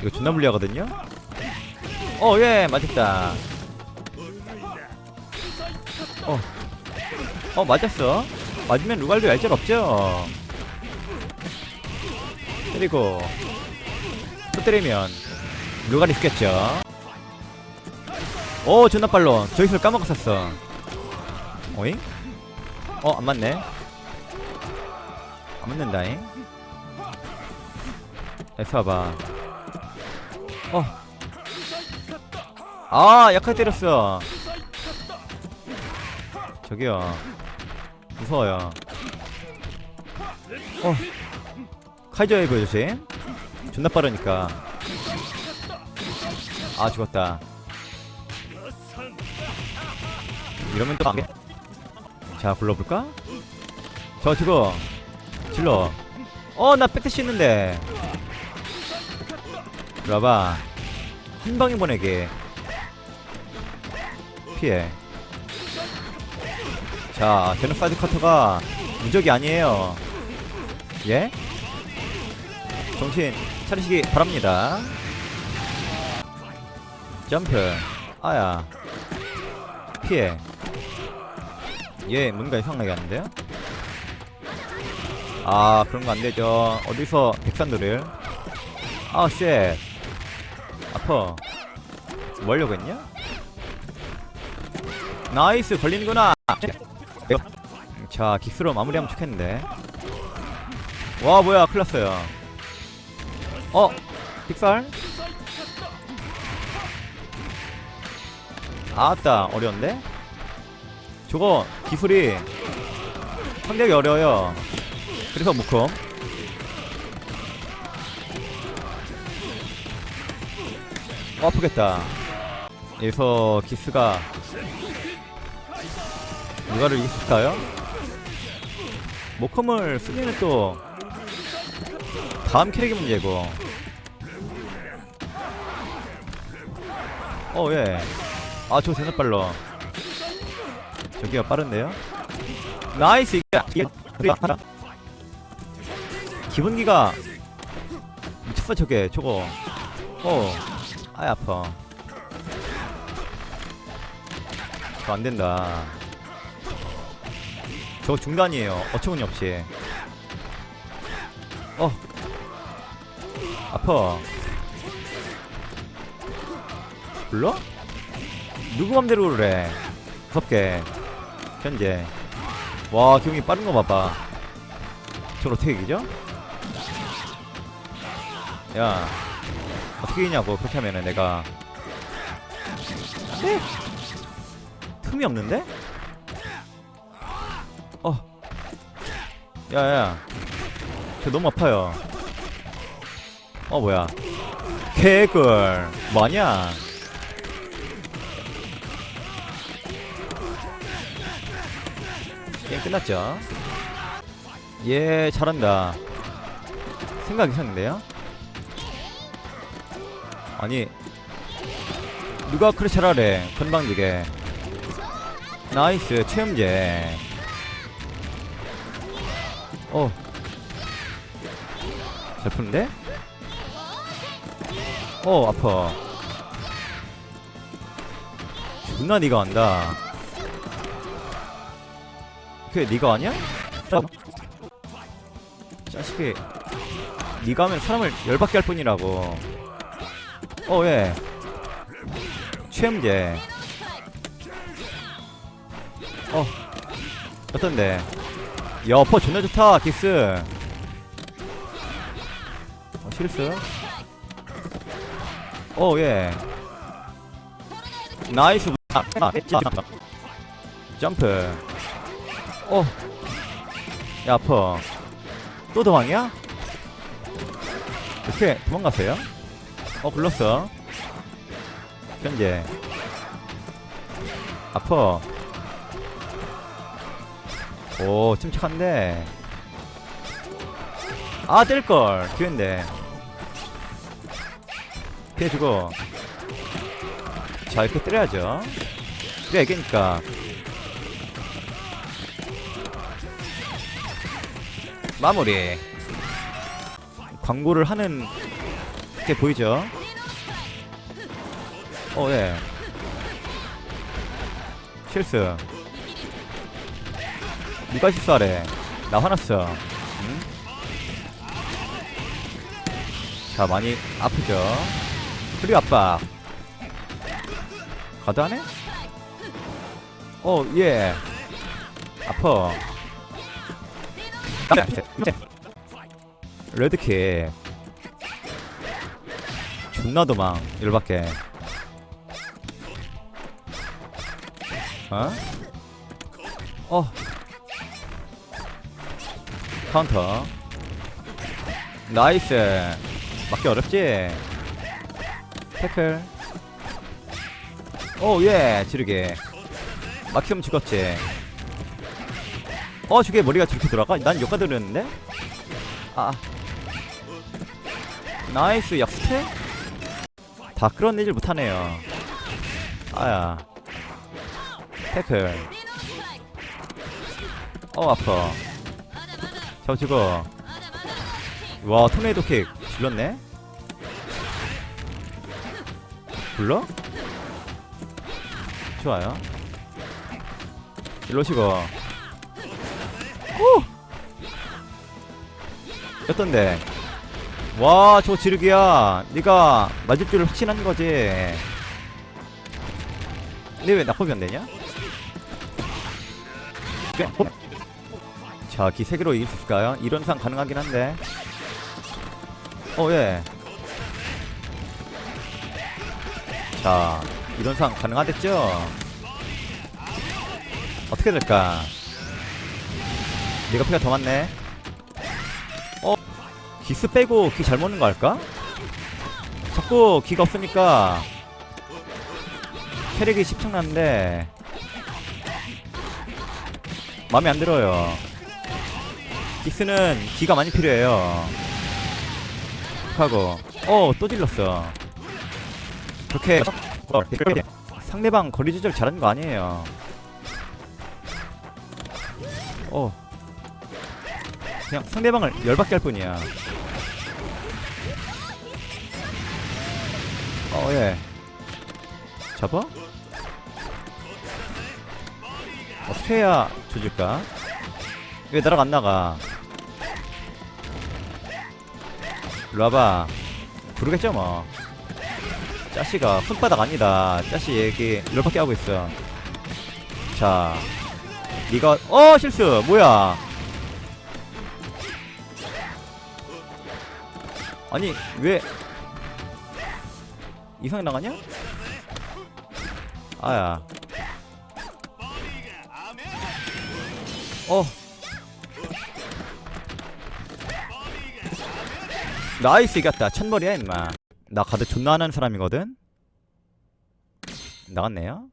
이거 존나 불리하거든요? 어, 예, 맞았다. 어, 어, 맞았어. 맞으면 루갈도 얄짤 없죠? 때리고, 또 때리면, 루갈이 죽겠죠? 오, 존나 빨로. 저기서 까먹었었어. 어잉? 어, 안 맞네. 안 맞는다잉. 에스 와봐. 어. 아, 약하게 때렸어. 저기요. 무서워요. 어. 카이저 웨이브 조심. 존나 빠르니까. 아, 죽었다. 이러면 또 안 돼. 자, 굴러볼까? 저, 저거. 질러. 어, 나 백대시 있는데. 와봐. 한 방에 보내게. 피해. 자, 제노사이드 커터가 무적이 아니에요. 예? 정신 차리시기 바랍니다. 점프. 아야. 피해. 얘 뭔가 이상하게 하는데요? 아, 그런 거 안 되죠. 어디서 백산도를. 아, 쉣. 아파. 뭐 하려고 했냐? 나이스, 걸리는구나. 자, 긱스로 마무리하면 좋겠는데. 와, 뭐야, 큰일 났어요. 어, 픽살? 아따, 어려운데? 저거, 기술이 상대하기 어려워요. 그래서 무 콤. 어, 아프겠다. 여기서 기스가 누가를 이겼을까요? 모컴을 쓰기는 또 다음 캐릭이 문제고. 어 예. 아저 대나 빨라. 저기가 빠른데요? 나이스 이게 기분기가 미쳤어 저게 저거. 어. 아이 아파. 저거 안 된다. 저거 중단이에요. 어처구니 없이. 어. 아파. 불러? 누구 맘대로 그래. 무섭게. 현재. 와, 기용이 빠른 거 봐봐. 저걸 어떻게 이기죠? 야. 어떻게 이기냐고, 그렇게 하면은 내가. 네? 틈이 없는데? 어. 야야. 저 너무 아파요. 어 뭐야. 개꿀. 뭐하냐? 게임 끝났죠? 예, 잘한다. 생각 이상인데요? 아니, 누가 잘하래? 건방지게. 나이스, 체험제. 어. 잘 푸는데? 어, 아파. 존나 니가 안다. 그게 니가 아니야? 자식이. 니가 하면 사람을 열받게 할 뿐이라고. 어, 예. 최엠제. 어. 어떤데? 야, 퍼 존나 좋다, 기스. 어, 실수. 어, 예. 나이스. 아, 아, 아, 점프. 어. 야, 아파. 또 도망이야? 이렇게 도망가세요? 어, 굴렀어. 현재. 아파. 오, 침착한데. 아, 뗄걸. 기회인데. 피해주고. 자, 이렇게 때려야죠. 그래, 이기니까. 마무리. 광고를 하는 게 보이죠? 어, 예. 실수. 누가 실수하래? 나 화났어. 응? 자, 많이 아프죠? 그리고 압박. 가드 하네? 어, 예. 아파. 레드킥. 존나 도망. 열받게. 어? 어. 카운터. 나이스. 맞기 어렵지? 태클. 오, 예. 지르게. 막히면 죽었지. 어, 저게 머리가 저렇게 돌아가? 난 여기까지 들었는데? 아. 나이스, 약스테? 다 끌어내질 못하네요. 아야. 태클. 어, 아파. 저 죽어. 와, 토네이도 킥. 질렀네? 불러? 좋아요. 일로 오시고. 오! 어떤데? 와, 저 지르기야. 네가 맞을 줄을 확신한 거지. 근데 왜 낙법이 안 되냐? 꽤- 어? 자, 기 3개로 이길 수 있을까요? 이론상 가능하긴 한데. 어, 예. 자, 이론상 가능하겠죠? 어떻게 될까? 내가 피가 더 많네. 어? 기스 빼고 기잘 먹는 거 할까? 자꾸 기가 없으니까 캐릭이 십창나는데 마음에 안 들어요. 기스는 기가 많이 필요해요. 하고 어 또 질렀어. 그렇게 어, 상대방 거리 조절 잘하는 거 아니에요. 어. 그냥 상대방을 열받게 할 뿐이야. 어, 예. 잡아? 어떻게 해야 조질까? 왜 나랑 안 나가? 일로 와봐. 부르겠죠, 뭐. 짜씨가 손바닥 아니다. 짜씨 얘기 열받게 하고 있어. 자, 네가 어 실수 뭐야? 아니 왜 이상이 나가냐? 아야. 어. 나이스 이겼다. 천벌이야 임마. 나 가드 존나 하는 사람이거든. 나갔네요.